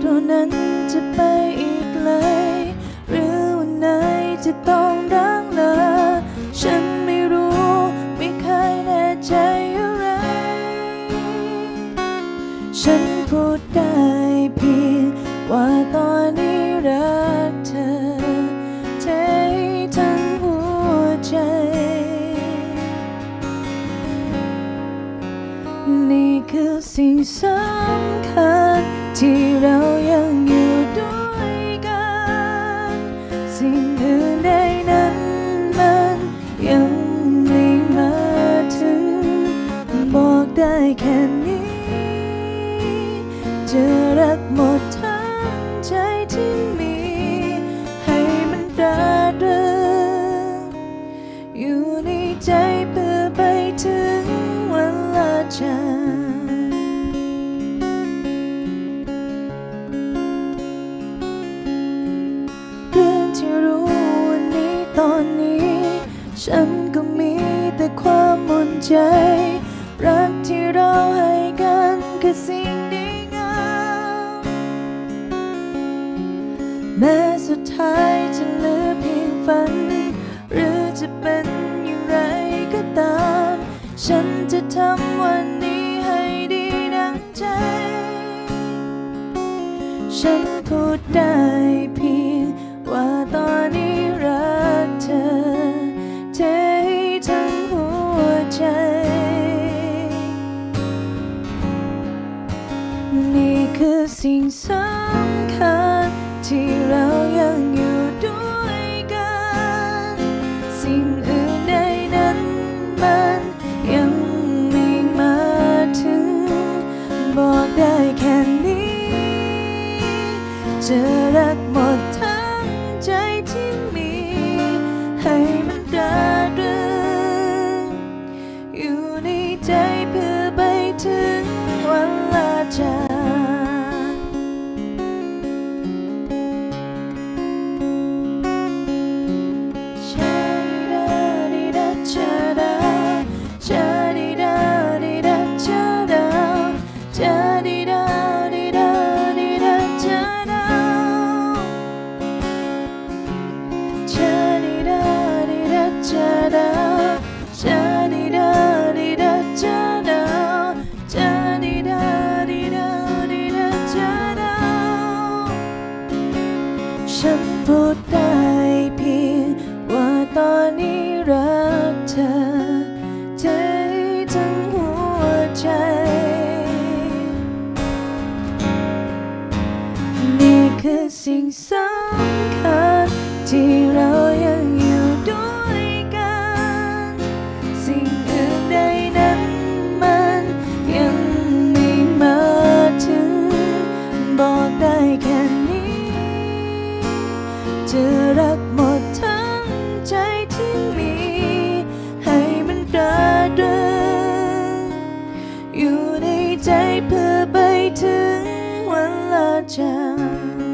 เท่านั้นจะไปอีกเลย หรือวันไหนจะต้องรัางเลอฉันไม่รู้ ไม่เคยแน่ใจอะไร ฉันพูดได้เพียงว่าตอนนี้รักเธอเททั้งหัวใจ นี่คือสิ่งสำคัญที่เรา แค่นี้ จะรักหมดทั้งใจที่มี ให้มันราเริงอยู่ในใจเพื่อไปถึงวันลาจากเรื่องที่รู้วันนี้ตอนนี้ฉันก็มีแต่ความมุนใจ รักที่ เราให้กันคือสิ่งดีงามแม้สุดท้ายจะเหลือเพียงฝัน หรือจะเป็นอย่างไรก็ตาม ฉันจะทำวันนี้ให้ดีดังใจ ฉันพูดได้เพียงว่า นี่คือสิ่งสำคัญที่เรายังอยู่ด้วยกัน สิ่งอื่นใดนั้นมันยังไม่มาถึง บอกได้แค่นี้ จะรักหมดทั้ง ฉันพูดได้เพียงว่าตอนนี้รักเธอใจทั้งหัวใจ นี่คือสิ่งสำคัญที่เรายัง จะรักหมดทั้งใจที่มี ให้มันราเดินอยู่ในใจเพื่อไปถึงวันลาจาก